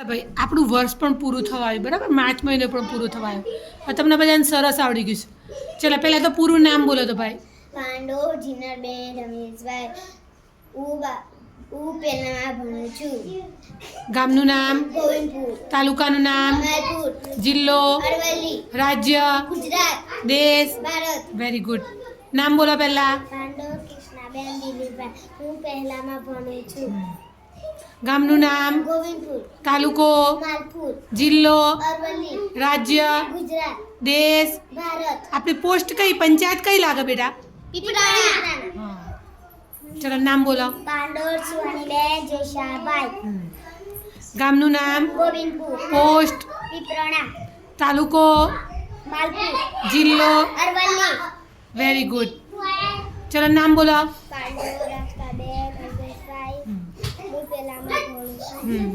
ભાઈ આપણું વર્ષ પણ પૂરું થવા આવ્યું બરાબર? માર્ચ મહિનો પણ પૂરું થવા આવ્યો તમને બધાને સરસ આવડી ગયું છે. ચલો પહેલાં તો પૂરું નામ બોલો તો ભાઈ. પાંડો જીનરબેન રમેશભાઈ હું હું પહેલામાં ભણું છું. ગામનું નામ? ગોવિંદપુર. તાલુકાનું નામ? જિલ્લો? અરવલ્લી. રાજ્ય? ગુજરાત. દેશ? ભારત. વેરી ગુડ નામ બોલો પહેલાં. પાંડો કૃષ્ણાબેન દિલીપભાઈ. હું પહેલામાં ભણું છું. ગામનું નામ? તાલુકો? જિલ્લો? રાજ્ય? ગુજરાત. દેશ? ભારત. આપણી પોસ્ટ કઈ? પંચાયત કઈ લાગે બેટા? ચલો નામ બોલો ગામનું નામ? પોસ્ટ? તાલુકો? જિલ્લો? અરવલ્લી. Very good. ચલો નામ બોલો પાંડોર રાસ્તાબેન અલ્પેશભાઈ હું પહેલામાં ભણું છું હમ.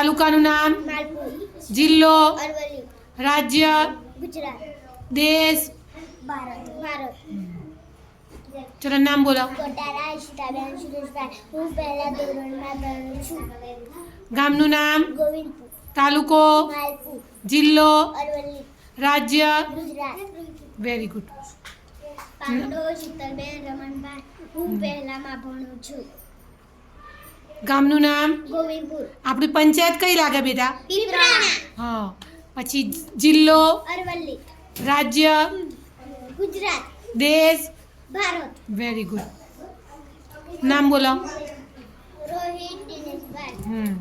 તાલુકાનું નામ? જિલ્લો? રાજ્ય? ગુજરાત. દેશ? ભારત. ભારત ચલો નામ બોલો હું પહેલા ધોરણમાં ભણું છું. ગામનું નામ? ગોવિંદપુર. તાલુકો? માલપુર. જિલ્લો? રાજ્ય? Gujarat. Very good Pando Shitalben Ramanbhai. હું પહેલામાં ભણું છું. ગામનું નામ? ગોવિંદપુર. આપણી પંચાયત કઈ લાગે બેટા? પીપળાણા હા. પછી જિલ્લો? અરવલ્લી. રાજ્ય? ગુજરાત. દેશ? ભારત. વેરી ગુડ નામ બોલો. રોહિત દિનેશભાઈ. હમ.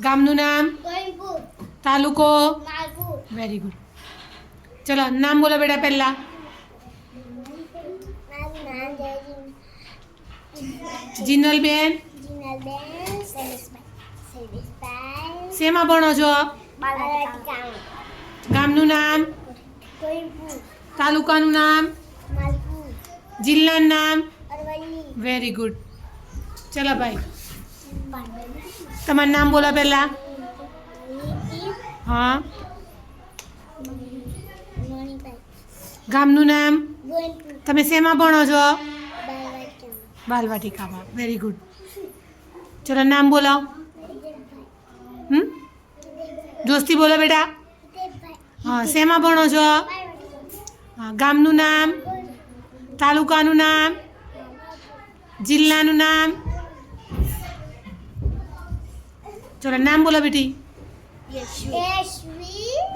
ગામનું નામ? ગોવિંદપુર. તાલુકો? માલપુર. વેરી ગુડ ચલો નામ બોલો બેટા પહેલા. મારું નામ જયજીન. જિનલબેન? જીનલબેન શૈલેષભાઈ શૈલેષભાઈ શેમાં ભણો છો? ગામનું નામ? તાલુકાનું નામ? જિલ્લાનું નામ? વેરી ગુડ ચલો ભાઈ. તમારું નામ બોલો પહેલા. હા. ગામનું નામ? તમે શેમાં ભણો છો? બાલવાટિકામાં. વેરી ગુડ ચલો નામ બોલો હમ જોસ્તી બોલો બેટા હા શેમાં ભણો છો હા ગામનું નામ તાલુકાનું નામ જિલ્લાનું નામ ચલો નામ બોલો બેટી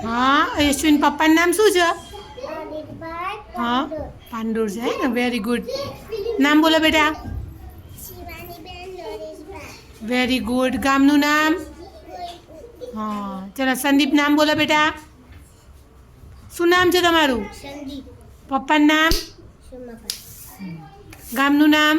હા યશવિન પપ્પાનું નામ શું છે હા પાંડુર છે વેરી ગુડ નામ બોલો બેટા વેરી ગુડ ગામનું નામ? હા. ચલો સંદીપ નામ બોલો બેટા. શું નામ છે તમારું? પપ્પાનું નામ? ગામનું નામ?